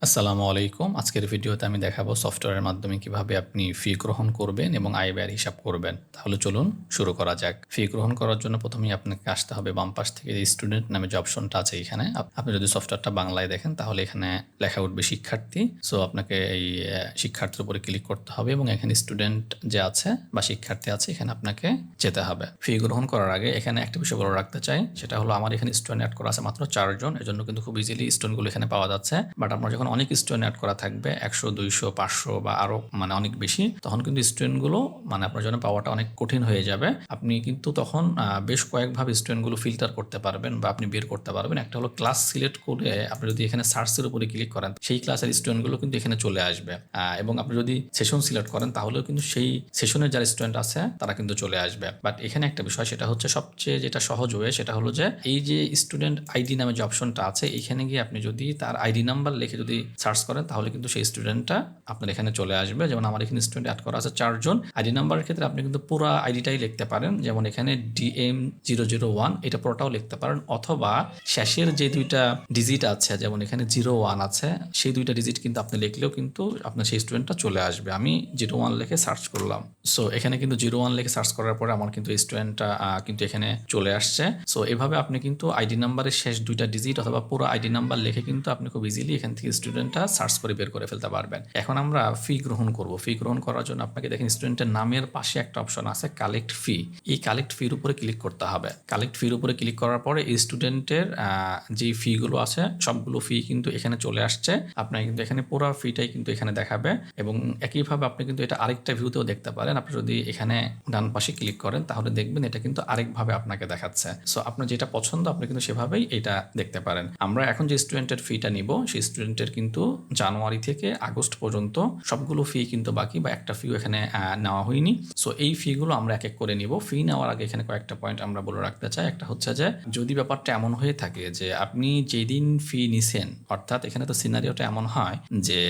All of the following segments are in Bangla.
আসসালামু আলাইকুম। আজকের ভিডিওতে আমি দেখাবো সফটওয়্যারের মাধ্যমে কীভাবে আপনি ফি গ্রহণ করবেন এবং আয় ব্যয়ের হিসাব করবেন। তাহলে চলুন শুরু করা যাক। ফি গ্রহণ করার জন্য প্রথমেই আপনাকে আসতে হবে বাম পাশ থেকে স্টুডেন্ট নামে যে অপশনটা আছে এখানে। আপ- আপনি যদি সফটওয়্যারটা বাংলায় দেখেন, তাহলে এখানে লেখা উঠবে শিক্ষার্থী। সো আপনাকে এই শিক্ষার্থীর উপরে ক্লিক করতে হবে এবং এখানে স্টুডেন্ট যে আছে বা শিক্ষার্থী আছে, এখানে আপনাকে যেতে হবে। ফি গ্রহণ করার আগে এখানে একটা বিষয় বলে রাখতে চাই। সেটা হলো আমার এখানে স্টুডেন্ট অ্যাড করা আছে মাত্র চারজন। এজন্য কিন্তু খুব ইজিলি স্টুডেন্টগুলো এখানে পাওয়া যাচ্ছে। বাট আপনার যখন অনেক স্টুডেন্ট অ্যাড করা থাকবে, একশো, দুইশো, পাঁচশো বা আরও মানে অনেক বেশি, তখন কিন্তু স্টুডেন্টগুলো মানে আপনার জন্য পাওয়াটা অনেক কঠিন হয়ে যাবে। আপনি কিন্তু তখন বেশ কয়েকভাবে স্টুডেন্টগুলো ফিল্টার করতে পারবেন বা আপনি বের করতে পারবেন। একটা হলো ক্লাস সিলেক্ট করে আপনি যদি এখানে সার্চের উপরে ক্লিক করেন, সেই ক্লাসের স্টুডেন্টগুলো কিন্তু এখানে চলে আসবে। এবং আপনি যদি সেশন সিলেক্ট করেন, তাহলেও কিন্তু সেই সেশনের যারা স্টুডেন্ট আছে, তারা কিন্তু চলে আসবে। বাট এখানে একটা বিষয়, সেটা হচ্ছে সবচেয়ে যেটা সহজ হয়ে সেটা হলো যে, এই যে স্টুডেন্ট আইডি নামে যে অপশনটা আছে, এখানে গিয়ে আপনি যদি তার আইডি নাম্বার লিখে যদি সার্চ করেন, তাহলে কিন্তু সেই স্টুডেন্টটা আপনার এখানে চলে আসবে। যেমন আমার এখানে স্টুডেন্ট অ্যাড করা আছে চারজন। আইডি নাম্বারের ক্ষেত্রে আপনি কিন্তু পুরো আইডিটাই লিখতে পারেন। যেমন এখানে ডিএম জিরো জিরো ওয়ান এটা পুরোটাও লিখতে পারেন। অথবা শেষের যে দুইটা ডিজিট আছে, যেমন এখানে জিরো ওয়ান আছে, সেই দুইটা ডিজিট কিন্তু আপনি লিখলেও কিন্তু আপনার সেই স্টুডেন্টটা চলে আসবে। আমি জিরো ওয়ান লিখে সার্চ করলাম। সো এখানে কিন্তু জিরো ওয়ান লিখে সার্চ করার পরে আমার কিন্তু এই স্টুডেন্টটা কিন্তু এখানে চলে আসছে। সো এভাবে আপনি কিন্তু আইডি নাম্বারের শেষ দুইটা ডিজিট অথবা পুরো আইডি নাম্বার লিখে কিন্তু আপনি খুব ইজিলি এখান থেকে স্টুডেন্টটা সার্চ করে বের করে ফেলতে পারবেন। এখন আমরা ফি গ্রহণ করব। ফি গ্রহণ করার জন্য আপনাকে দেখেন স্টুডেন্টের নামের পাশে একটা অপশন আছে কালেক্ট ফি এই কালেক্ট ফির উপরে ক্লিক করতে হবে। কালেক্ট ফির উপরে ক্লিক করার পরে স্টুডেন্টের যে ফিগুলো আছে, সবগুলো ফি কিন্তু এখানে চলে আসছে। আপনার কিন্তু এখানে পুরো ফিটাই কিন্তু এখানে দেখাবে এবং একইভাবে আপনি কিন্তু এটা আরেকটা ভিউতেও দেখতে পারেন। আপনি যদি এখানে ডান পাশে ক্লিক করেন, তাহলে দেখবেন এটা কিন্তু আরেকভাবে আপনাকে দেখাচ্ছে। সো আপনার যেটা পছন্দ, আপনি কিন্তু সেভাবেই এটা দেখতে পারেন। আমরা এখন যে স্টুডেন্টের ফিটা নিব, সেই স্টুডেন্টের কিন্তু জানুয়ারি থেকে আগস্ট পর্যন্ত সবগুলো ফি কিন্তু বাকি বা একটা ফিও এখানে নেওয়া হয়নি। সো এই ফিগুলো আমরা এক এক করে নিব। ফি নেওয়ার আগে এখানে কয়েকটা পয়েন্ট আমরা বলে রাখতে চাই। একটা হচ্ছে যে, যদি ব্যাপারটা এমন হয়ে থাকে যে, আপনি যেদিন ফি নিছেন, অর্থাৎ এখানে তো সিনারিওটা এমন হয় যে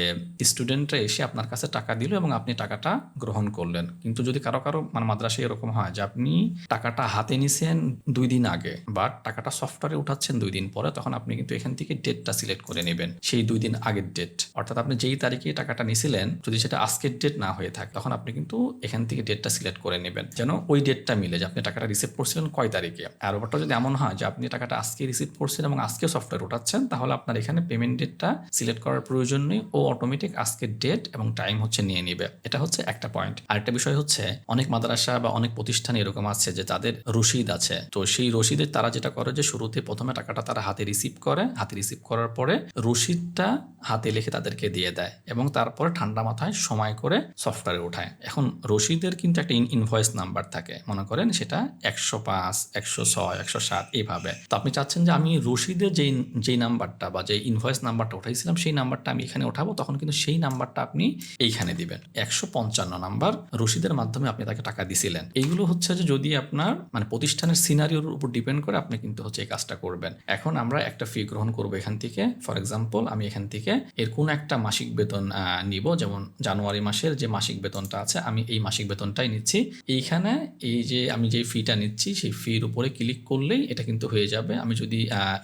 স্টুডেন্টরা এসে আপনার কাছে টাকা দিল এবং আপনি টাকাটা গ্রহণ করলেন। কিন্তু যদি কারও কারও মানে মাদ্রাসায় এরকম হয় যে, আপনি টাকাটা হাতে নিছেন দুই দিন আগে বা টাকাটা সফটওয়্যারে উঠাচ্ছেন দুই দিন পরে, তখন আপনি কিন্তু এখান থেকে ডেটটা সিলেক্ট করে নেবেন। সেই দুই দিন আগের ডেট অর্থাৎ আপনি যেই তারিখে টাকাটা নিছিলেন, যদি সেটা আজকের ডেট না হয়ে থাকে, তখন আপনি কিন্তু এখান থেকে ডেটটা সিলেক্ট করে নেবেন। যেন ওই ডেটটা মিলে যে আপনি টাকাটা রিসিভ করছিলেন কয় তারিখে। আর ব্যাপারটা যদি এমন হয় যে আপনি টাকাটা আজকে রিসিভ করছেন এবং আজকে সফটওয়্যার উঠাচ্ছেন, তাহলে আপনার এখানে পেমেন্ট ডেটটা সিলেক্ট করার প্রয়োজন নেই ও অটোমেটিক আজকের ডেট এবং টাইম হচ্ছে নিয়ে নিবে। এটা হচ্ছে একটা পয়েন্ট আরেকটা বিষয় হচ্ছে, অনেক মাদ্রাসা বা অনেক প্রতিষ্ঠান এরকম আছে যে তাদের রসিদ আছে। তো সেই রসিদের তারা যেটা করে যে শুরুতে প্রথমে টাকাটা তারা হাতে রিসিভ করে। হাতে রিসিভ করার পরে রসিদটা হাতে লিখে তাদেরকে দিয়ে দেয় এবং তারপরে ঠান্ডা মাথায় সময় করে সফটওয়্যারে ওঠায়। এখন রসিদের কিন্তু একটা ইনভয়েস নাম্বার থাকে। মনে করেন সেটা একশো পাঁচ, একশো ছয়, একশো সাত এইভাবে তো আপনি চাচ্ছেন যে আমি রসিদের যেই যেই নাম্বারটা বা যে ইনভয়েস নাম্বারটা উঠাইছিলাম, সেই নাম্বারটা আমি এখানে উঠাবো, তখন কিন্তু সেই নাম্বারটা আপনি এইখানে দিবেন। একশো পঞ্চান্ন নাম্বার রসিদের মাধ্যমে আপনি তাকে টাকা দিছিলেন। এইগুলো হচ্ছে যে যদি আপনার মানে প্রতিষ্ঠানের সিনারিওর উপর ডিপেন্ড করে আপনি কিন্তু হচ্ছে এই কাজটা করবেন। এখন আমরা একটা ফি গ্রহণ করব এখান থেকে। ফর এক্সাম্পল আমি এখান থেকে এর কোনো একটা মাসিক বেতন নিব। যেমন জানুয়ারি মাসের যে মাসিক বেতনটা আছে, আমি এই মাসিক বেতনটাই নিচ্ছি। এইখানে এই যে আমি যে ফিটা নিচ্ছি, সেই ফির উপরে ক্লিক করলেই এটা কিন্তু হয়ে যাবে। আমি যদি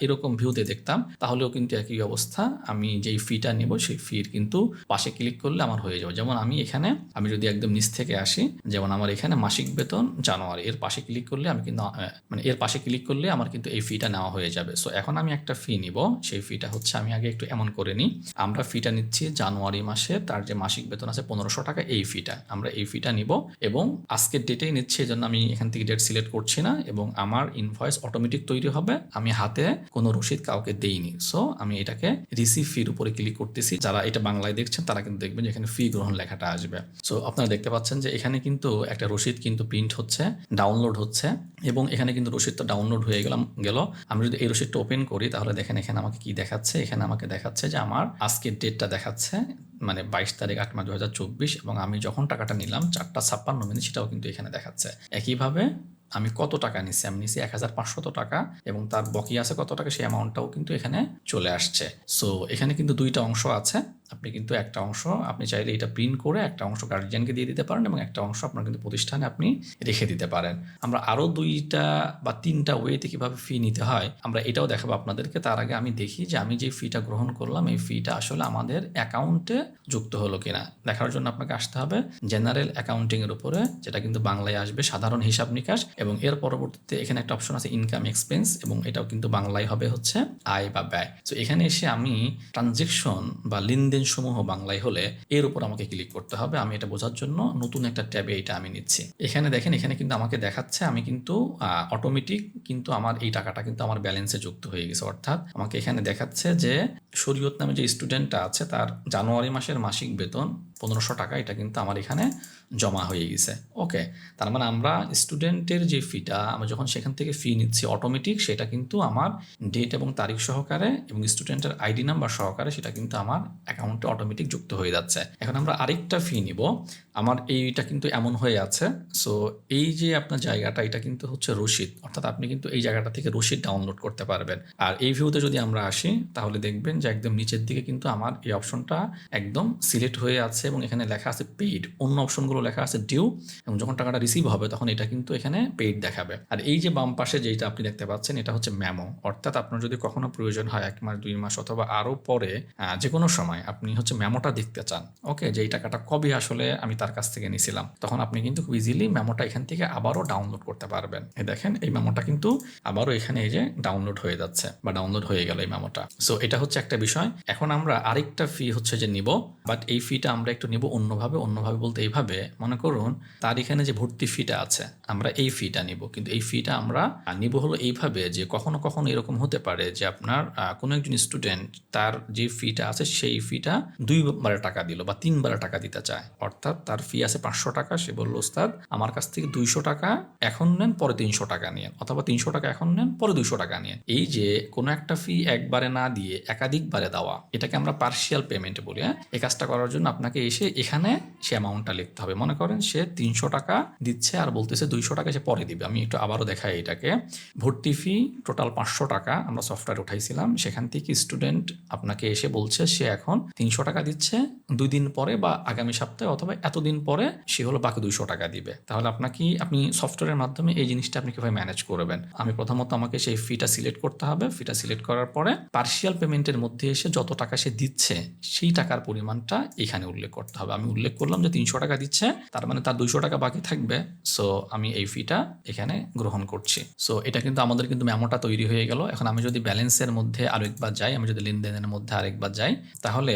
এরকম ভিউতে দেখতাম, তাহলেও কিন্তু একই অবস্থা। আমি যেই ফিটা নেব, সেই ফির কিন্তু পাশে ক্লিক করলে আমার হয়ে যাবে। যেমন আমি এখানে, আমি যদি একদম নিচ থেকে আসি, যেমন আমার এখানে মাসিক বেতন জানুয়ারি, এর পাশে ক্লিক করলে আমি কিন্তু মানে এর পাশে ক্লিক করলে আমার কিন্তু এই ফিটা নেওয়া হয়ে যাবে। সো এখন আমি একটা ফি নিব। সেই ফিটা হচ্ছে আমি আগে একটু এমন করে নিই। আমরা ফিটা নিচ্ছি জানুয়ারি মাসে, তার যে মাসিক বেতন আছে পনেরোশো টাকা, এই ফিটা আমরা এই ফিটা নিব এবং আজকের ডেটেই নিচ্ছি, এই জন্য আমি এখান থেকে ডেট সিলেক্ট করছি না এবং আমার ইনভয়েস অটোমেটিক তৈরি হবে। আমি হাতে কোনো রসিদ কাউকে দেইনি। সো আমি এটাকে রিসিভ ফির উপরে ক্লিক করতেছি। যারা এটা বাংলায় দেখছেন, তারা কিন্তু দেখবেন যে এখানে ফি গ্রহণ লেখাটা আসবে। সো আপনারা দেখতে পাচ্ছেন যে এখানে কিন্তু একটা রসিদ কিন্তু প্রিন্ট হচ্ছে ডাউনলোড হচ্ছে এবং এখানে কিন্তু রসিদটা ডাউনলোড হয়ে গেলাম, গেল। আমি যদি এই রসিদটা ওপেন করি, তাহলে দেখেন এখানে আমাকে কি দেখাচ্ছে? এখানে আমাকে দেখাচ্ছে যে আমার আজকের ডেটটা দেখাচ্ছে মানে বাইশ তারিখ আট মাস দু হাজার চব্বিশ এবং আমি যখন টাকাটা নিলাম, চারটা ছাপ্পান্ন মিনিট সেটাও কিন্তু এখানে দেখাচ্ছে। একইভাবে আমি কত টাকা নিছি আমি নিচ্ছি এক হাজার পাঁচশত টাকা এবং তার বকি আছে কত টাকা? সেই অ্যামাউন্টটাও কিন্তু এখানে চলে আসছে। সো এখানে কিন্তু দুইটা অংশ আছে। আপনি কিন্তু একটা অংশ, আপনি চাইলে এটা প্রিন্ট করে একটা অংশ গার্জিয়ানকে দিয়ে দিতে পারেন এবং একটা অংশ আপনার কিন্তু প্রতিষ্ঠানে আপনি রেখে দিতে পারেন। আমরা আরও দুইটা বা তিনটা ওয়েতে কীভাবে ফি নিতে হয়, আমরা এটাও দেখাবো আপনাদেরকে। তার আগে আমি দেখি যে আমি যে ফিটা গ্রহণ করলাম, এই ফিটা আসলে আমাদের অ্যাকাউন্টে যুক্ত হলো কিনা। দেখার জন্য আপনাকে আসতে হবে জেনারেল অ্যাকাউন্টিং এর উপরে, যেটা কিন্তু বাংলায় আসবে, সাধারণ হিসাব নিকাশ এবং এর পরবর্তীতে এখানে একটা অপশন আছে ইনকাম এক্সপেন্স এবং এটাও কিন্তু বাংলায় হবে হচ্ছে আয় বা ব্যয়। তো এখানে এসে আমি ট্রানজেকশন বা লেনদেন সমূহ বাংলায় হলে এর উপর আমাকে ক্লিক করতে হবে। আমি এটা বোঝার জন্য নতুন একটা ট্যাবে এটা আমি নিচ্ছি। এখানে দেখেন, এখানে কিন্তু আমাকে দেখাচ্ছে, আমি কিন্তু অটোমেটিক কিন্তু আমার এই টাকাটা কিন্তু আমার ব্যালেন্সে যুক্ত হয়ে গেছে। অর্থাৎ আমাকে এখানে দেখাচ্ছে যে শরীয়ত নামে যে স্টুডেন্টটা আছে, তার জানুয়ারি মাসের মাসিক বেতন পনেরোশো টাকা, এটা কিন্তু আমার এখানে জমা হয়ে গেছে। ওকে, তার মানে আমরা স্টুডেন্টের যে ফিটা, আমরা যখন সেখান থেকে ফি নিচ্ছি অটোমেটিক সেটা কিন্তু আমার ডেট এবং তারিখ সহকারে এবং স্টুডেন্টের আইডি নাম্বার সহকারে সেটা কিন্তু আমার অ্যাকাউন্টে অটোমেটিক যুক্ত হয়ে যাচ্ছে। এখন আমরা আরেকটা ফি নিব। আমার এইটা কিন্তু এমন হয়ে আছে। সো এই যে আপনার জায়গাটা, এটা কিন্তু হচ্ছে রসিদ। অর্থাৎ আপনি কিন্তু এই জায়গাটা থেকে রসিদ ডাউনলোড করতে পারবেন। আর এই ভিউতে যদি আমরা আসি, তাহলে দেখবেন যে একদম নিচের দিকে কিন্তু আমার এই অপশনটা একদম সিলেক্ট হয়ে আছে। এবং এখানে লেখা আছে পেইড অন্য অপশনগুলো লেখা আছে ডিউ এবং যখন টাকাটা রিসিভ হবে, তখন এটা কিন্তু এখানে পেইড দেখাবে। আর এই যে বাম পাশে যেটা আপনি দেখতে পাচ্ছেন, এটা হচ্ছে ম্যামো অর্থাৎ আপনার যদি কখনো প্রয়োজন হয় এক মাস, দুই মাস অথবা আরও পরে যে কোনো সময় আপনি হচ্ছে মেমোটা দেখতে চান। ওকে যে এই টাকাটা কবে আসলে আমি তার কাছ থেকে নিয়েছিলাম তখন আপনি কিন্তু খুব ইজিলি মেমোটা এখান থেকে আবারও ডাউনলোড করতে পারবেন। এই দেখেন, এই মেমোটা কিন্তু আবারও এখানে এই যে ডাউনলোড হয়ে যাচ্ছে, বা ডাউনলোড হয়ে গেল এই মেমোটা সো এটা হচ্ছে একটা বিষয়। এখন আমরা আরেকটা ফি হচ্ছে যে নিব বাট এই ফিটা আমরা একটু নিব অন্যভাবে অন্যভাবে বলতে এইভাবে, মনে করুন তার এখানে যে ভর্তি ফিটা আছে, আমরা এই ফিটা নিব। কিন্তু এই ফিটা আমরা নিব হলো এইভাবে যে কখনো কখনো এরকম হতে পারে যে আপনার কোনো একজন স্টুডেন্ট তার যে ফিটা আছে সেই ফিটা দুইবারে টাকা দিল বা তিনবারে টাকা দিতে চায়। অর্থাৎ তার ফি আছে পাঁচশো টাকা, সে বলল, ওস্তাদ, আমার কাছ থেকে দুইশো টাকা এখন নেন, পরে তিনশো টাকা নিয়ে অথবা তিনশো টাকা এখন নেন, পরে দুইশো টাকা নিয়ে এই যে কোনো একটা ফি একবারে না দিয়ে একাধিকবারে দেওয়া, এটাকে আমরা পার্শিয়াল পেমেন্ট বলি হ্যাঁ? এই কাজটা করার জন্য আপনাকে এসে এখানে সে অ্যামাউন্টটা লিখতে হবে। মনে করেন সে তিনশো টাকা দিচ্ছে আর বলতেছে দুইশো টাকা সে পরে দিবে। আমি একটু আবারও দেখাই এটাকে। ভর্তি ফি টোটাল পাঁচশো টাকা আমরা সফটওয়্যার উঠাইছিলাম। সেখান থেকে স্টুডেন্ট আপনাকে এসে বলছে সে এখন তিনশো টাকা দিচ্ছে দুই দিন পরে বা আগামী সপ্তাহে অথবা এতদিন পরে সে হলো বাকি দুইশো টাকা দিবে। তাহলে আপনাকে আপনি সফটওয়্যারের মাধ্যমে এই জিনিসটা আপনি কীভাবে ম্যানেজ করবেন? আমি প্রথমত আমাকে সেই ফিটা সিলেক্ট করতে হবে। ফিটা সিলেক্ট করার পরে পার্শিয়াল পেমেন্টের মধ্যে এসে যত টাকা সে দিচ্ছে সেই টাকার পরিমাণটা এখানে উল্লেখ করতে হবে। আমি উল্লেখ করলাম যে তিনশো টাকা দিচ্ছে, তার মানে তার দুইশো টাকা বাকি থাকবে। সো আমি এই ফিটা এখানে গ্রহণ করছি। সো এটা কিন্তু আমাদের কিন্তু মেমোটা তৈরি হয়ে গেল। এখন আমি যদি ব্যালেন্সের মধ্যে আরেকবার যাই, আমি যদি লেনদেনের মধ্যে আরেকবার যাই, তাহলে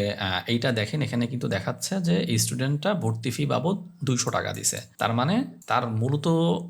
এইটা দেখেন, এখানে কিন্তু দেখাচ্ছে যে এই স্টুডেন্টটা ভর্তি ফি বাবদ দুইশো টাকা দিছে। তার মানে তার মূলত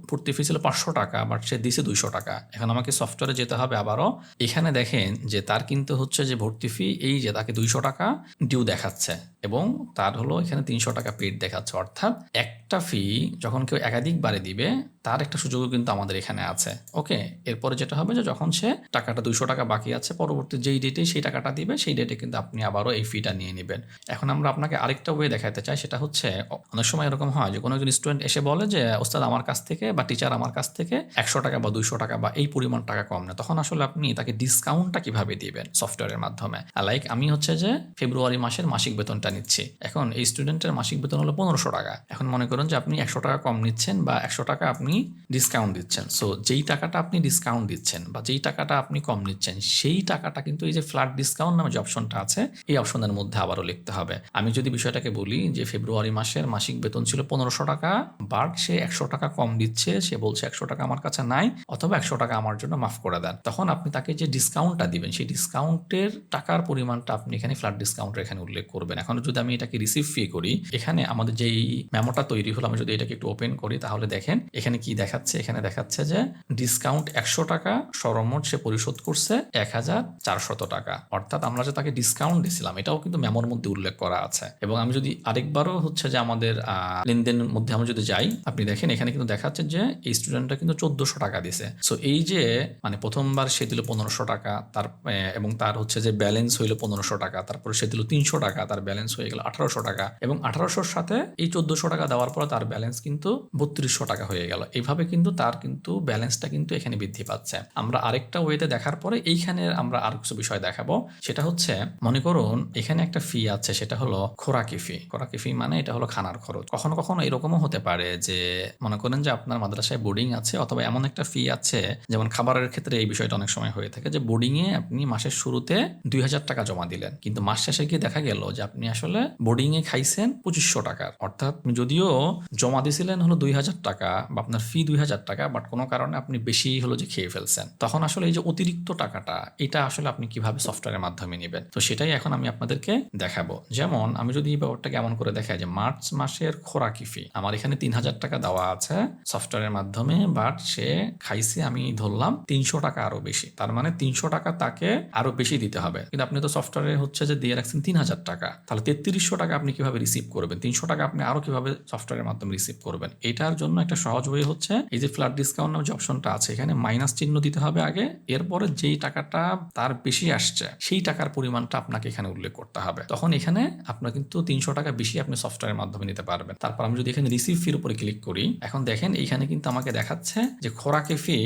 ভর্তি ফি ছিল পাঁচশো টাকা বাট সে দিছে দুইশো টাকা। এখন আমাকে সফটওয়্যারে যেতে হবে আবারও। এখানে দেখেন যে তার কিন্তু হচ্ছে যে ভর্তি ফি এই যে তাকে দুইশো টাকা ডিউ দেখাচ্ছে এবং তার হলো এখানে তিনশো টাকা পেড দেখাচ্ছে। অর্থাৎ একটা ফি যখন কেউ একাধিক একাধিকবারে দিবে, তার একটা সুযোগও কিন্তু আমাদের এখানে আছে। ওকে এরপরে যেটা হবে যে যখন সে টাকাটা দুইশো টাকা বাকি আছে, পরবর্তী যেই ডেটে সেই টাকাটা দিবে, সেই ডেটে কিন্তু আপনি আবারও এই ফিটা নিয়ে নেবেন। এখন আমরা আপনাকে আরেকটা ওয়ে দেখাতে চাই, সেটা হচ্ছে, অনেক সময় এরকম হয় যে কোনো একজন স্টুডেন্ট এসে বলে যে, ওস্তাদ, আমার কাছ থেকে বা টিচার আমার কাছ থেকে একশো টাকা বা দুইশো টাকা বা এই পরিমাণ টাকা কম না তখন আসলে আপনি তাকে ডিসকাউন্টটা কীভাবে দিবেন সফটওয়্যারের মাধ্যমে? লাইক আমি হচ্ছে যে ফেব্রুয়ারি মাসের মাসিক বেতনটা নিচ্ছি। এখন এই স্টুডেন্টের মাসিক বেতন হলো পনেরোশো টাকা। এখন মনে করুন যে আপনি একশো টাকা কম নিচ্ছেন বা একশো টাকা আপনি ডিসকাউন্ট দিচ্ছেন। সো যেই টাকাটা আপনি ডিসকাউন্ট দিচ্ছেন বা যেই টাকাটা আপনি কম নিচ্ছেন, সেই টাকাটা কিন্তু এই যে ফ্ল্যাট ডিসকাউন্ট নামে যে অপশনটা আছে, এই অপশনের মধ্যে আবারও লিখতে হবে। আমি যদি বিষয়টাকে বলি যে ফেব্রুয়ারি মাসের মাসিক বেতন ছিল পনেরোশো টাকা বাট সে একশো টাকা কম দিচ্ছে, সে বলছে একশো টাকা আমার কাছে নাই, অথবা একশো টাকা আমার জন্য মাফ করে দেন। তখন আপনি তাকে যে ডিসকাউন্টটা দিবেন, সেই ডিসকাউন্টের টাকার পরিমাণটা আপনি এখানে ফ্ল্যাট ডিসকাউন্টের এখানে উল্লেখ করবেন। এখন যদি আমি এটাকে রিসিভ ফি করি। এখানে আমাদের যেই মেমোটা তৈরি হলো, আমি যদি এটাকে একটু ওপেন করি, তাহলে দেখেন এখানে কি দেখাচ্ছে? এখানে দেখাচ্ছে যে ডিসকাউন্ট একশো টাকা সর্বমোট সে পরিশোধ করছে এক হাজার চারশত টাকা। অর্থাৎ আমরা যে তাকে ডিসকাউন্ট দিছিলাম এটাও কিন্তু মেমোর মধ্যে উল্লেখ করা আছে। এবং আমি যদি আরেকবারও হচ্ছে যে আমাদের লেনদেনের মধ্যে আমি যদি যাই, আপনি দেখেন এখানে কিন্তু দেখাচ্ছে যে এই স্টুডেন্টটা কিন্তু চোদ্দশো টাকা দিছে সো এই যে মানে প্রথমবার সে দিল পনেরোশো টাকা, তার এবং তার হচ্ছে যে ব্যালেন্স হইল পনেরোশো টাকা, তারপরে সে দিল তিনশো টাকা, তার ব্যালেন্স হয়ে গেল আঠারোশো টাকা। টাকা এবং আঠারোশোর সাথে এই চোদ্দশো টাকা দেওয়ার পর তার ব্যালেন্স কিন্তু বত্রিশশো টাকা হয়ে গেল। এইভাবে কিন্তু তার কিন্তু ব্যালেন্সটা কিন্তু এখানে বৃদ্ধি পাচ্ছে। আমরা আরেকটা ওয়েতে দেখার পরে এইখানে আমরা আর কিছু বিষয় দেখাবো। সেটা হচ্ছে, মনে করুন এখানে একটা ফি আছে, সেটা হলো খোরাকি ফি খোরাকি ফি মানে এটা হলো খানার খরচ। কখনো কখনো এরকমও হতে পারে যে, মনে করেন যে আপনার মাদ্রাসায় বোর্ডিং আছে অথবা এমন একটা ফি আছে, যেমন খাবারের ক্ষেত্রে এই বিষয়টা অনেক সময় হয়ে থাকে যে বোর্ডিং এ আপনি মাসের শুরুতে দুই হাজার টাকা জমা দিলেন। কিন্তু মাস শেষে গিয়ে দেখা গেল যে, আপনি আসলে বোর্ডিং এ খাইছেন পঁচিশশো টাকার। অর্থাৎ যদিও জমা দিয়েছিলেন হলো দুই হাজার টাকা বা আপনার ফি দুই হাজার টাকা বাট কোনো কারণে আপনি বেশি হলো যে খেয়ে ফেলছেন। তখন আসলে এই যে অতিরিক্ত টাকাটা, এটা আসলে আপনি কীভাবে সফটওয়্যারের মাধ্যমে নেবেন? তো সেটাই এখন আমি আপনাদেরকে দেখাবো। যেমন আমি যদি এই ব্যাপারটাকে এমন করে দেখাই যে মার্চ মাসের খোরাকি ফি আমার এখানে তিন হাজার টাকা দেওয়া আছে সফটওয়্যারের মাধ্যমে বাট সে খাইছে আমি ধরলাম তিনশো টাকা আরও বেশি। তার মানে তিনশো টাকা তাকে আরও বেশি দিতে হবে। কিন্তু আপনি তো সফটওয়্যারে হচ্ছে যে দিয়ে রাখছেন তিন হাজার টাকা। তাহলে তেত্রিশশো টাকা আপনি কীভাবে রিসিভ করবেন? তিনশো টাকা আপনি আরও কীভাবে সফটওয়্যারের মাধ্যমে রিসিভ করবেন? এটার জন্য একটা সহজ ওয়ে হচ্ছে, এই যে ফ্ল্যাট ডিসকাউন্ট নামে যে অপশনটা আছে, এখানে মাইনাস চিহ্ন দিতে হবে আগে, এরপরে যেই টাকাটা তার বেশি আসছে, সেই টাকার পরিমাণটা আপনাকে এখানে উল্লেখ করতে হবে। তখন এখানে আপনার কিন্তু তিনশো টাকা বেশি আপনি সফটওয়্যারের মাধ্যমে নিতে পারবেন। তারপর আমি যদি এখানে রিসিভ ফির উপরে ক্লিক করি, এখন দেখেন এইখানে কিন্তু আমাকে দেখাচ্ছে যে খোরাকে ফি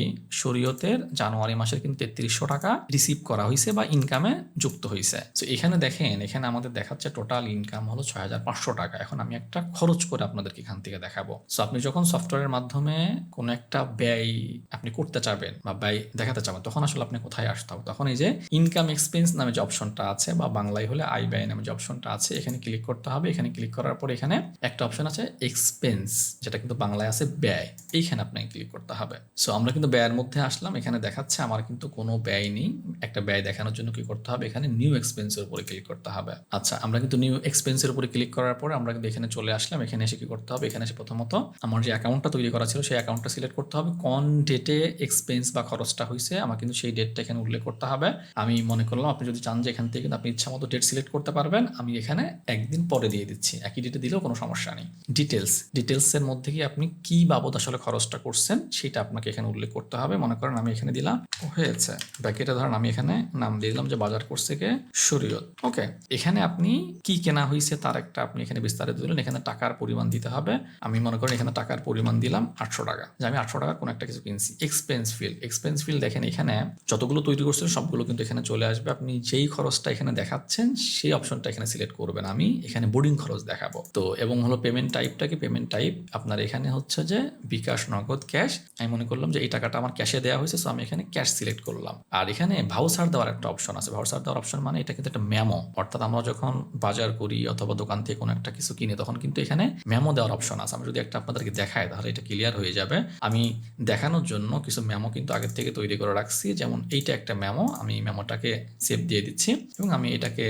শরীয়তের জানুয়ারি মাসের কিন্তু তেত্রিশশো টাকা রিসিভ করা হয়েছে বা ইনকামে যুক্ত হয়েছে তো এখানে দেখেন, এখানে আমাদের দেখাচ্ছে টোটাল ইনকাম হলো ছয় হাজার পাঁচশো টাকা। এখন আমি একটা খরচ করে আপনাদেরকে এখান থেকে দেখাবো। সো আপনি যখন সফটওয়্যারের মাধ্যমে কোনো একটা ব্যয় আপনি করতে চাবেন বা ব্যয় দেখাতে চাবেন, তখন আসলে আপনি কোথায় আসতে হবে? তখন এই যে ইনকাম এক্সপেন্স নামে যে অপশনটা আছে বা বাংলায় হলে আয় ব্যয় নামে যে অপশনটা আছে, এখানে ক্লিক করতে হবে। এখানে ক্লিক করার পর এখানে একটা অপশন আছে এক্সপেন্স যেটা কিন্তু বাংলায় আছে ব্যয়। এইখানে আপনাকে ক্লিক করতে হবে। সো আমরা কিন্তু ব্যয়ের মধ্যে আসলাম। এখানে দেখাচ্ছে আমার কিন্তু কোনো ব্যয় নেই। একটা ব্যয় দেখানোর জন্য কি করতে হবে? এখানে নিউ এক্সপেন্সের উপরে ক্লিক করতে হবে। আচ্ছা আমরা কিন্তু নিউ এক্সপেন্সের উপরে ক্লিক করার পরে আমরা কিন্তু এখানে চলে আসলাম। এখানে এসে কি করতে হবে? এখানে এসে প্রথমত আমার যে অ্যাকাউন্টটা তৈরি করা ছিল, সেই অ্যাকাউন্টটা সিলেক্ট করতে হবে। কোন ডেটে এক্সপেন্স বা খরচটা হয়েছে আমার কিন্তু সেই ডেটটা এখানে উল্লেখ করতে হবে। আমি মনে করলাম, আপনি যদি চান যে এখান থেকে কিন্তু আপনি ইচ্ছা মতো ডেট সিলেক্ট করতে পারবেন, আমি এখানে একদিন পরে দিয়ে দিচ্ছি। একই ডেটে দিলেও কোনো সমস্যা নেই। ডিটেলস ডিটেলসের মধ্যে কি আপনি কি বাবদ আসলে খরচটা করছেন, সেটা আপনাকে এখানে উল্লেখ করতে হবে। মনে করেন আমি এখানে দিলাম হয়েছে। ব্যাকেটে ধরেন আমি এখানে নাম দিয়ে দিলাম যে বাজার করছে কে শরীয়ত। ওকে এখানে আপনি কি কেনা হয়েছে তার একটা আপনি এখানে বিস্তারিত দিলেন, এখানে টাকার পরিমাণ দিতে হবে। আমি মনে করেন এখানে টাকার পরিমাণ দিলাম আটশো টাকা। যে আমি আটশো টাকা কোনো একটা কিছু কিনছি। এক্সপেন্স ফিল এক্সপেন্স ফিল দেখেন এখানে যতগুলো তৈরি করছেন, সবগুলো কিন্তু এখানে চলে আসবে। আপনি যেই খরচটা এখানে দেখাচ্ছেন, সেই অপশনটা এখানে সিলেক্ট করবেন। আমি এখানে বোর্ডিং খরচ দেখাবো। তো, এবং হলো পেমেন্ট টাইপটা কি? পেমেন্ট টাইপ আপনার এখানে হচ্ছে যে বিকাশ, নগদ ক্যাশ আমি মনে করলাম যে এই টাকাটা আমার ক্যাশে দেওয়া হয়েছে সো আমি এখানে ক্যাশ সিলেক্ট করলাম। আর এখানে ভাউচার দেওয়ার একটা অপশন আছে। ভাউচার দেওয়ার অপশন মানে এটা কিন্তু একটা মেমো অর্থাৎ আমরা যখন বাজার করি অথবা দোকান থেকে কোনো একটা কিছু কিনে, তখন কিন্তু এখানে মেমো দেওয়ার অপশন আছে। আমি যদি একটা আপনাদেরকে দেখাই, তাহলে এটা ক্লিয়ার হয়ে যাবে। আমি দেখানোর জন্য কিছু মেমো কিন্তু আগের থেকে তৈরি করে রাখছি। যেমন এইটা একটা মেমো আমি মেমোটাকে সেভ দিয়ে দিচ্ছি এবং আমি এটাকে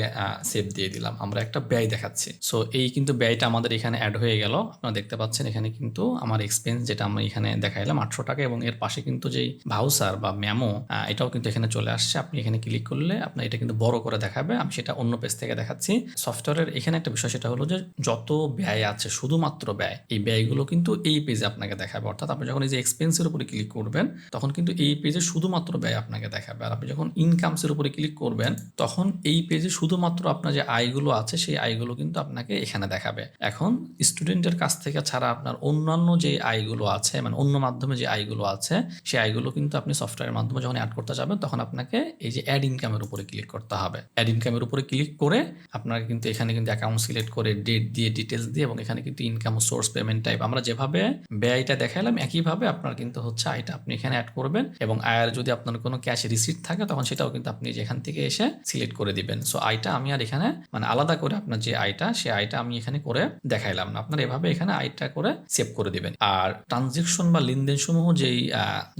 সেভ দিয়ে দিলাম। আমরা একটা ব্যয় দেখাচ্ছি। সো এই কিন্তু ব্যয়টা আমাদের এখানে অ্যাড হয়ে গেল। আপনারা দেখতে পাচ্ছেন এখানে কিন্তু আমার এক্সপেন্স যেটা আমি এখানে দেখাইলাম, আটশো টাকা এবং এর পাশে কিন্তু যেই ভাউসার বা মেমো এটাও কিন্তু এখানে চলে আসছে। আপনি এখানে ক্লিক করলে আপনার এটা কিন্তু বড় করে দেখাবে। আমি সেটা অন্য পেজ থেকে দেখাচ্ছি। সফটওয়্যারের এখানে একটা বিষয় সেটা হলো যে যত ব্যয় আছে, শুধুমাত্র ব্যয়, এই ব্যয়গুলো কিন্তু এই পেজে আপনাকে দেখাবে। অর্থাৎ আপনি যখন এই যে এক্সপেন্সের উপরে ক্লিক করবেন, তখন কিন্তু এই পেজে শুধুমাত্র ব্যয় আপনাকে দেখাবে। আর আপনি যখন ইনকামসের উপরে ক্লিক করবেন, তখন এই পেজে শুধুমাত্র আপনার যে আয়গুলো আছে, সেই আয়গুলো কিন্তু আপনাকে এখানে দেখাবে। এখন স্টুডেন্টের কাছ থেকে ছাড়া আপনার অন্যান্য যে আয়গুলো আছে মানে অন্য মাধ্যমে যে আয়গুলো আছে, সেই আয়গুলো কিন্তু আপনি সফটওয়্যারের মাধ্যমে যখন অ্যাড করতে যাবেন, তখন আপনাকে এই যে অ্যাড ইনকামের উপরে ক্লিক করতে হবে। অ্যাড ইনকামের উপরে ক্লিক করে আপনাকে কিন্তু এখানে কিন্তু অ্যাকাউন্ট সিলেক্ট করে ডেট দিয়ে ডিটেলস দিয়ে এবং এখানে কিন্তু ইনকাম সোর্স পেমেন্ট টাইপ আমরা যেভাবে ব্যয়টা দেখালাম একইভাবে আপনার কিন্তু হচ্ছে আয়টা আপনি এখানে অ্যাড করবেন এবং আয়ের যদি আপনার কোনো ক্যাশ রিসিট থাকে, তখন সেটাও কিন্তু আপনি যেখান থেকে এসে সিলেক্ট করে দিবেন। সো আয়টা আমি আর এখানে মানে আলাদা করে আপনার যে আয়টা সেই আয়টা আমি এখানে করে দেখাইলাম না। আপনার এভাবে এখানে আয়টা করে সেভ করে দিবেন। আর ট্রানজেকশন বা লেনদেন সমূহ যেই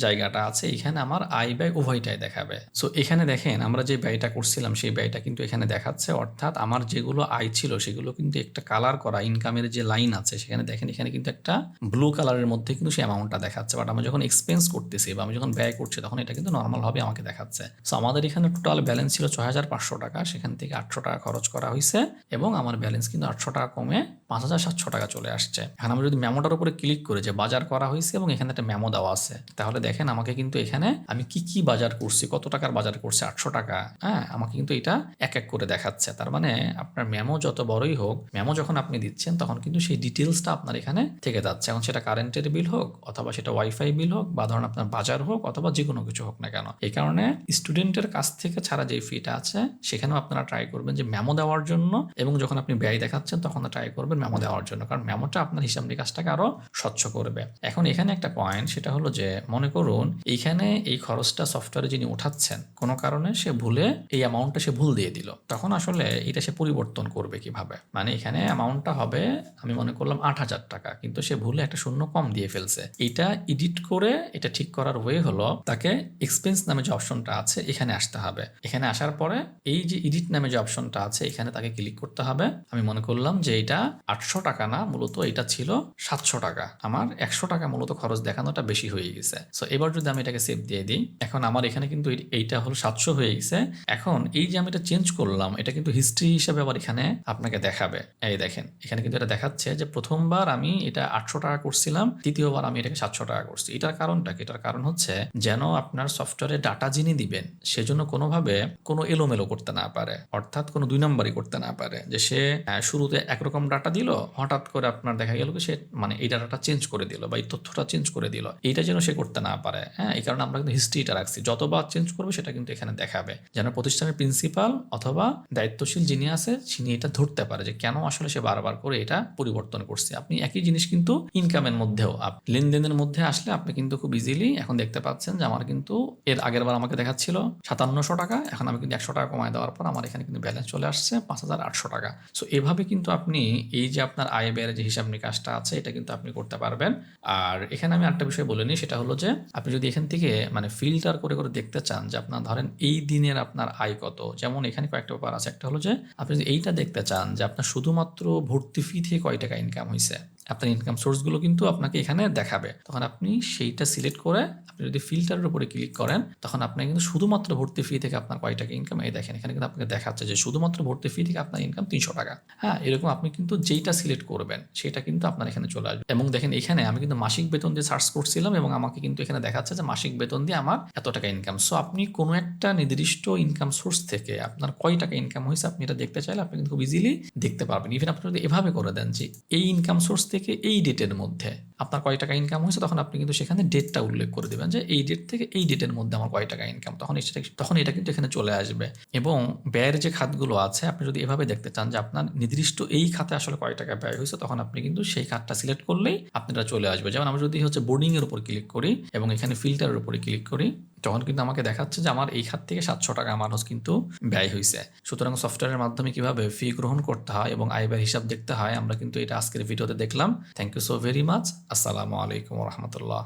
জায়গাটা আছে, এখানে আমার আয় ব্যয় উভয়টাই দেখাবে। সো এখানে দেখেন আমরা যে ব্যয়টা করছিলাম, সেই ব্যয়টা কিন্তু এখানে দেখাচ্ছে। অর্থাৎ আমার যেগুলো আয় ছিল সেগুলো কিন্তু একটা কালার করা ইনকামের যে লাইন আছে, সেখানে দেখেন এখানে কিন্তু একটা ব্লু কালারের মধ্যে কিন্তু সেই অ্যামাউন্টটা দেখাচ্ছে। বাট আমি যখন এক্সপেন্স করতেছি বা আমি যখন ব্যয় করছি, তখন এটা কিন্তু নর্মালভাবে আমাকে দেখাচ্ছে। সো আমাদের এখানে টোটাল ব্যালেন্স ছিল ছয় হাজার পাঁচশো টাকা, সেখান থেকে আটশো টাকা খরচ করা হয়েছে এবং আমার ব্যালেন্স কিন্তু আটশো টাকা কমে পাঁচ হাজার সাতশো টাকা চলে আসছে। এখন আমি যদি মেমোটার উপরে ক্লিক করে যে বাজার করা হয়েছে এবং এখানে একটা মেমো দেওয়া আছে, তাহলে দেখেন আমাকে কিন্তু এখানে আমি কি কি বাজার করছি, কত টাকার বাজার করছি, আটশো টাকা হ্যাঁ আমাকে কিন্তু এটা এক এক করে দেখাচ্ছে। তার মানে আপনার মেমো যত বড়ই হোক মেমো যখন আপনি দিচ্ছেন, তখন কিন্তু সেই ডিটেলসটা আপনার এখানে থেকে যাচ্ছে। এখন সেটা কারেন্টের বিল হোক, অথবা সেটা ওয়াইফাই বিল হোক, বা ধরুন আপনার বাজার হোক, অথবা যে কোনো কিছু হোক না কেন। এই কারণে স্টুডেন্টের কাছ থেকে ছাড়া যে ফিটা আছে, সেখানেও আপনারা ট্রাই করবেন যে মেমো দেওয়ার জন্য, এবং যখন আপনি ব্যয় দেখাচ্ছেন, তখন ট্রাই করবেন মেমো দেওয়ার জন্য, কারণ মেমোটা আপনার হিসাব নিকাশটাকে আরও স্বচ্ছ করবে। এখন এখানে একটা পয়েন্ট সেটা হলো যে, মনে করুন এইখানে এই খরচটা সফটওয়্যারে যিনি উঠাচ্ছেন, কোনো কারণে সে ভুলে এই অ্যামাউন্টটা সে ভুল দিয়ে দিল। তখন আসলে এটা সে পরিবর্তন করবে কীভাবে? মানে এখানে অ্যামাউন্টটা হবে, আমি মনে করলাম আট হাজার টাকা, কিন্তু সে ভুলে একটা শূন্য কম দিয়ে ফেলছে। এটা এডিট করে এটা ঠিক করার ওয়ে হলো তাকে এক্সপেন্স নামে যে অপশনটা আছে, এখানে আসতে হবে। এখানে আসার পরে এই যে এডিট নামে যে অপশনটা আছে, এখানে তাকে ক্লিক করতে হবে। আমি মনে করলাম যে এটা আটশো টাকা না, মূলত এটা ছিল সাতশো টাকা। আমার একশো টাকা মূলত খরচ দেখানোটা বেশি হয়ে গেছে। সো এবার যদি আমি এটাকে সেভ দিয়ে দিই, এখন আমার এখানে কিন্তু এইটা হলো সাতশো হয়ে গেছে। এখন এই যে আমি এটা চেঞ্জ করলাম, এটা কিন্তু হিস্ট্রি হিসেবে আবার এখানে আপনাকে দেখাবে। এই দেখেন, এখানে কিন্তু এটা দেখাচ্ছে যে প্রথমবার আমি এটা আটশো টাকা করছিলাম দ্বিতীয়বার আমি এটাকে সাতশো টাকা করছি। এটার কারণটা কি? এটার কারণ হচ্ছে যেন আপনার সফটওয়্যারে ডাটা যিনি দিবেন সেজন্য কোনোভাবে কোনো এলোমেলো করতে না পারে, অর্থাৎ কোনো দুই নম্বরই করতে না পারে। যে সে শুরুতে একরকম ডাটা দিল, হঠাৎ করে আপনার দেখা গেল সে মানে এই ডাটাটা চেঞ্জ করে দিল বা এই তথ্যটা চেঞ্জ করে দিল। এইটা যেন সে করতে না পারে হ্যাঁ? এই কারণে আমরা কিন্তু হিস্ট্রিটা রাখছি। যতবার চেঞ্জ করবে, সেটা কিন্তু এখানে দেখাবে। যেন প্রতিষ্ঠানের প্রিন্সিপাল অথবা দায়িত্বশীল যিনি আছে, তিনি এটা ধরতে পারে যে কেন আসলে সে বারবার করে এটা পরিবর্তন করছে। আপনি একই জিনিস কিন্তু ইনকামের মধ্যেও লেনদেনের মধ্যে আসলে আপনি কিন্তু খুব ইজিলি এখন দেখতে পাচ্ছেন যে আমার কিন্তু এর আগের বার আমাকে দেখাচ্ছিল সাতান্নশো টাকা, এখন আমি কিন্তু একশো টাকা কমায় দেওয়ার পর আমার এখানে কিন্তু ব্যালেন্স চলে আসছে পাঁচ হাজার আটশো টাকা। সো এভাবে কিন্তু আপনি এই যে আপনার আয় ব্যয়ের যে হিসাব নিকাশটা আছে, এটা কিন্তু আপনি করতে পারবেন। আর এখানে আমি একটা বিষয় বলে নিই, সেটা হলো যে আপনি যদি এখান থেকে মানে ফিল্টার করে করে দেখতে চান যে আপনার ধরেন এই দিনের আপনার আয় কত, যেমন এখানে কয়েকটা ব্যাপার আছে। একটা হলো যে আপনি যদি এইটা দেখতে চান যে আপনার শুধুমাত্র ভর্তি ফি থেকে কয় টাকা ইনকাম হয়েছে আপনার ইনকাম সোর্সগুলো কিন্তু আপনাকে এখানে দেখাবে। তখন আপনি সেইটা সিলেক্ট করে আপনি যদি ফিল্টারের উপরে ক্লিক করেন, তখন আপনি কিন্তু শুধুমাত্র ভর্তি ফি থেকে আপনার কয় টাকা ইনকাম এই দেখেন, এখানে কিন্তু আপনাকে দেখাচ্ছে যে শুধুমাত্র ভর্তি ফি থেকে আপনার ইনকাম তিনশো টাকা। হ্যাঁ এরকম আপনি কিন্তু যেইটা সিলেক্ট করবেন, সেটা কিন্তু আপনার এখানে চলে আসবে। এবং দেখেন, এখানে আমি কিন্তু মাসিক বেতন দিয়ে সার্চ করছিলাম এবং আমাকে কিন্তু এখানে দেখাচ্ছে যে মাসিক বেতন দিয়ে আমার এত টাকা ইনকাম সো আপনি কোনো একটা নির্দিষ্ট ইনকাম সোর্স থেকে আপনার কয় টাকা ইনকাম হয়েছে, আপনি এটা দেখতে চাইলে আপনি কিন্তু খুব ইজিলি দেখতে পারবেন। ইভেন আপনি যদি এভাবে করে দেন যে এই ইনকাম সোর্স থেকে এই ডেটের মধ্যে আপনার কয় টাকা ইনকাম হয়েছে, তখন আপনি কিন্তু সেখানে ডেটটা উল্লেখ করে দেবেন যে এই ডেট থেকে এই ডেটের মধ্যে আমার কয় টাকা ইনকাম তখন তখন এটা কিন্তু এখানে চলে আসবে। এবং ব্যয়ের যে খাতগুলো আছে, আপনি যদি এভাবে দেখতে চান যে আপনার নির্দিষ্ট এই খাতে আসলে কয় টাকা ব্যয় হয়েছে, তখন আপনি কিন্তু সেই খাতটা সিলেক্ট করলেই আপনারা চলে আসবে। যেমন আমরা যদি হচ্ছে বোর্ডিং এর উপর ক্লিক করি এবং এখানে ফিল্টারের উপরে ক্লিক করি তখন কিন্তু আমাকে দেখাচ্ছে যে আমার এই খাত থেকে সাতশো টাকা মানুষ কিন্তু ব্যয় হয়েছে সুতরাং সফটওয়্যারের মাধ্যমে কীভাবে ফি গ্রহণ করতে হয় এবং আয় ব্যয় হিসাব দেখতে হয়, আমরা কিন্তু এটা আজকের ভিডিওতে দেখলাম। Thank you so very much আসসালামু আলাইকুম রহমতুল্লাহ।